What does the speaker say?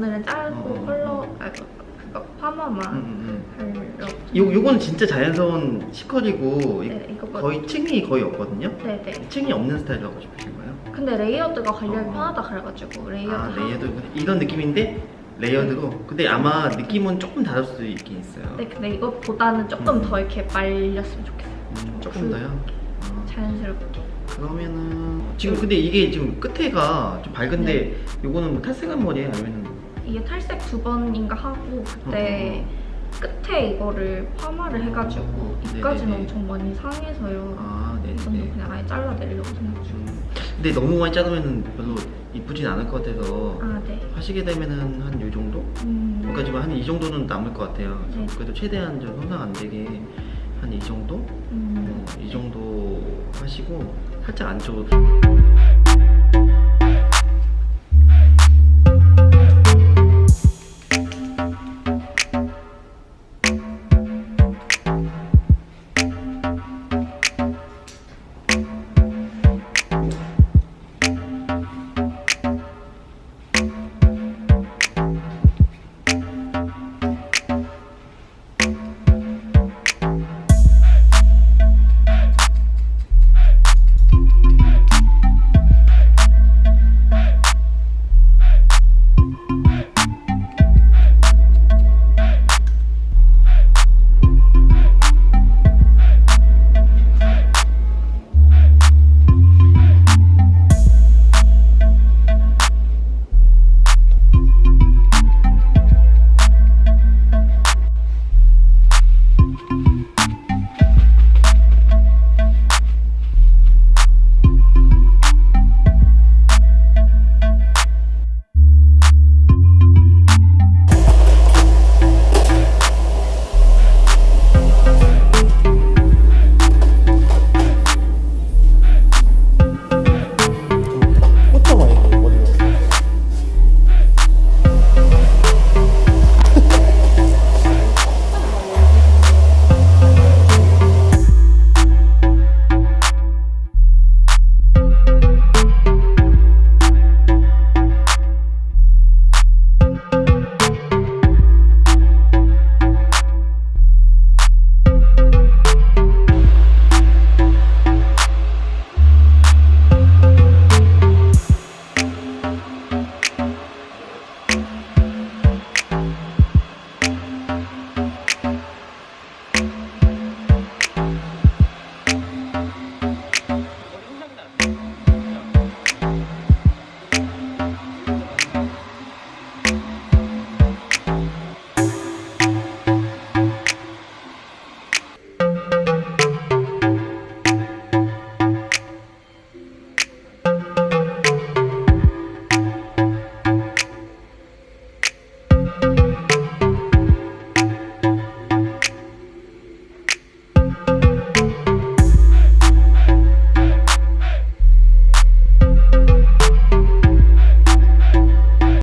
오늘은 짧고 어. 컬러 아 그- 그거 파마만 음, 음, 하려고. 음. 요, 요거는 진짜 자연스러운 시컬이고 이- 네, 이거 뭐- 거의 층이 거의 없거든요? 네네. 층이 없는 스타일을 하고 싶으신 거예요? 근데 레이어드가 관리하기 어. 편하다 그래가지고 레이어드 아 하고. 레이어드 이런 느낌인데 레이어드로 근데 아마 느낌은 조금 다를 수 있긴 있어요 네, 근데 이것보다는 조금 음. 더 이렇게 말렸으면 좋겠어요. 음, 조금 더요? 아, 자연스럽게. 그러면은 지금 근데 이게 지금 끝에가 좀 밝은데 요거는 뭐 탈색한 머리예요? 아니면 이게 탈색 두 번인가 하고 그때 끝에 이거를 파마를 해가지고 입까지는 네네네. 엄청 많이 상해서요. 아 이건 네네 그냥 아예 잘라내려고 생각 중. 음, 근데 너무 많이 자르면 별로 이쁘진 않을 것 같아서 아 네. 하시게 되면은 한요 정도? 음. 그러니까 지금 한 이 정도는 남을 것 같아요. 네. 그래도 최대한 좀 손상 안 되게 한 이 정도? 음. 어, 이 정도 하시고 살짝 안쪽으로